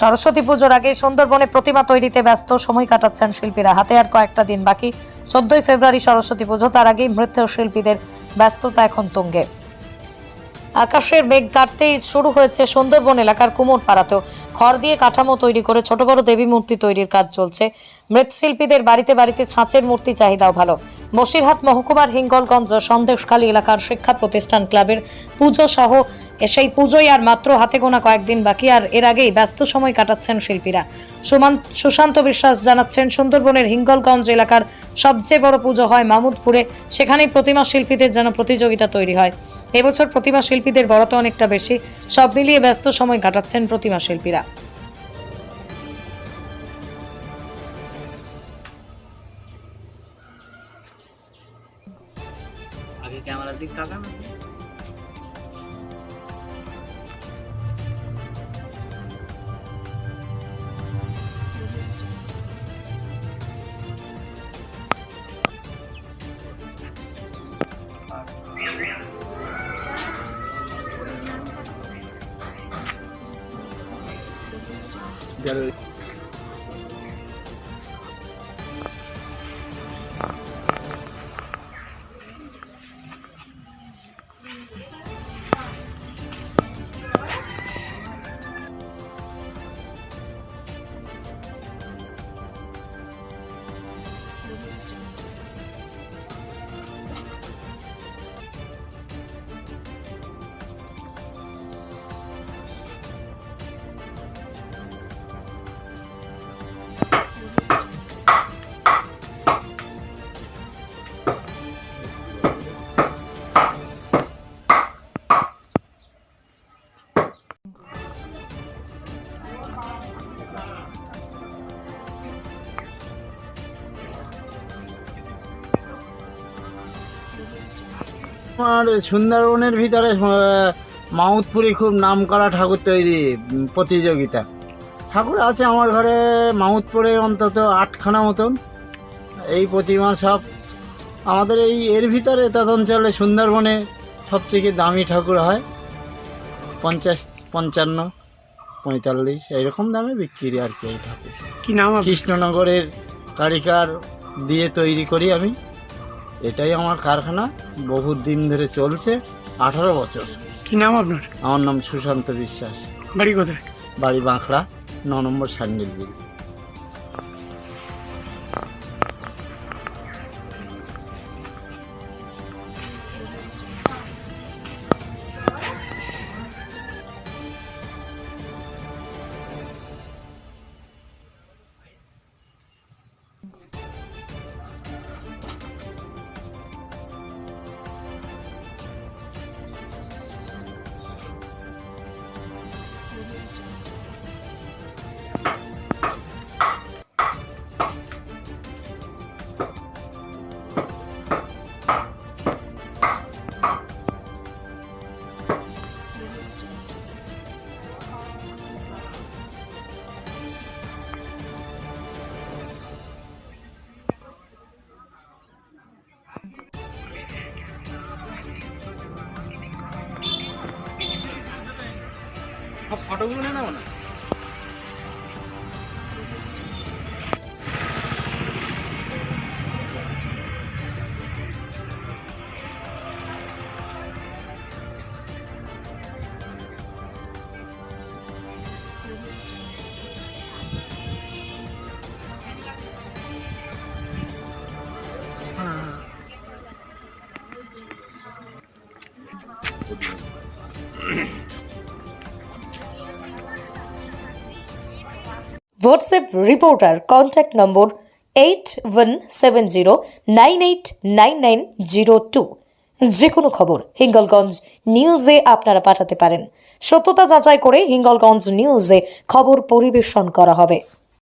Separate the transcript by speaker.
Speaker 1: সরস্বতী পুজোর আগে সুন্দরবনে প্রতিমা তৈরিতে ব্যস্ত, সময় কাটাচ্ছেন শিল্পীরা। হাতে আর কয়েকটা দিন বাকি। চোদ্দই ফেব্রুয়ারি সরস্বতী পুজো, তার আগেই নৃত্যশিল্পীদের ব্যস্ততা এখন তুঙ্গে। আকাশের বেগ কাটতেই শুরু হয়েছে সুন্দরবন এলাকার কুমোর পাড়াতেও খড় দিয়ে কাঠামো তৈরি করে ছোট বড় দেবী মূর্তি তৈরির কাজ চলছে। মৃৎশিল্পীদের বাড়িতে বাড়িতে ছাঁচের মূর্তি চাহিদাও ভালো। বসিরহাট মহকুমার হিঙ্গলগঞ্জ সন্দেশখালী এলাকার শিক্ষা প্রতিষ্ঠান ক্লাবের পুজো সহ সেই পুজোয় আর মাত্র হাতে গোনা কয়েকদিন বাকি, আর এর আগেই ব্যস্ত সময় কাটাচ্ছেন শিল্পীরা। সুমান সুশান্ত বিশ্বাস জানাচ্ছেন, সুন্দরবনের হিঙ্গলগঞ্জ এলাকার সবচেয়ে বড় পুজো হয় মামুদপুরে। সেখানেই প্রতিমা শিল্পীদের যেন প্রতিযোগিতা তৈরি হয়। এবছর প্রতিমা শিল্পীদের বরাত অনেকটা বেশি। সব মিলিয়ে ব্যস্ত সময় কাটাচ্ছেন প্রতিমা শিল্পীরা।
Speaker 2: Gotta
Speaker 3: আমার সুন্দরবনের ভিতরে মাউতপুরে খুব নামকরা ঠাকুর তৈরি প্রতিযোগিতা। ঠাকুর আছে আমার ঘরে মাউতপুরে অন্তত আটখানা মতন। এই প্রতিমা সব আমাদের এই এর ভিতরে তদঞ্চলে সুন্দরবনে সবথেকে দামি ঠাকুর হয়। পঞ্চাশ পঞ্চান্ন পঁয়তাল্লিশ এইরকম দামে বিক্রি আর কি এই ঠাকুর।
Speaker 4: কি নাম আপনার?
Speaker 3: কৃষ্ণনগরের কারিকার দিয়ে তৈরি করি আমি। এটাই আমার কারখানা বহু দিন ধরে চলছে আঠারো বছর।
Speaker 4: কি নাম আপনার?
Speaker 3: আমার নাম সুশান্ত বিশ্বাস।
Speaker 4: বাড়ি কোথায়?
Speaker 3: বাড়ি বাঁকড়া ন নম্বর স্যান্ডেল বিল।
Speaker 2: ফটোগুলো নেই না?
Speaker 1: WhatsApp reporter contact number eight one seven zero nine eight nine nine zero two যে কোনো খবর হিঙ্গলগঞ্জ নিউজে আপনারা পাঠাতে পারেন। সত্যতা যাচাই করে হিঙ্গলগঞ্জ নিউজে খবর পরিবেশন করা হবে।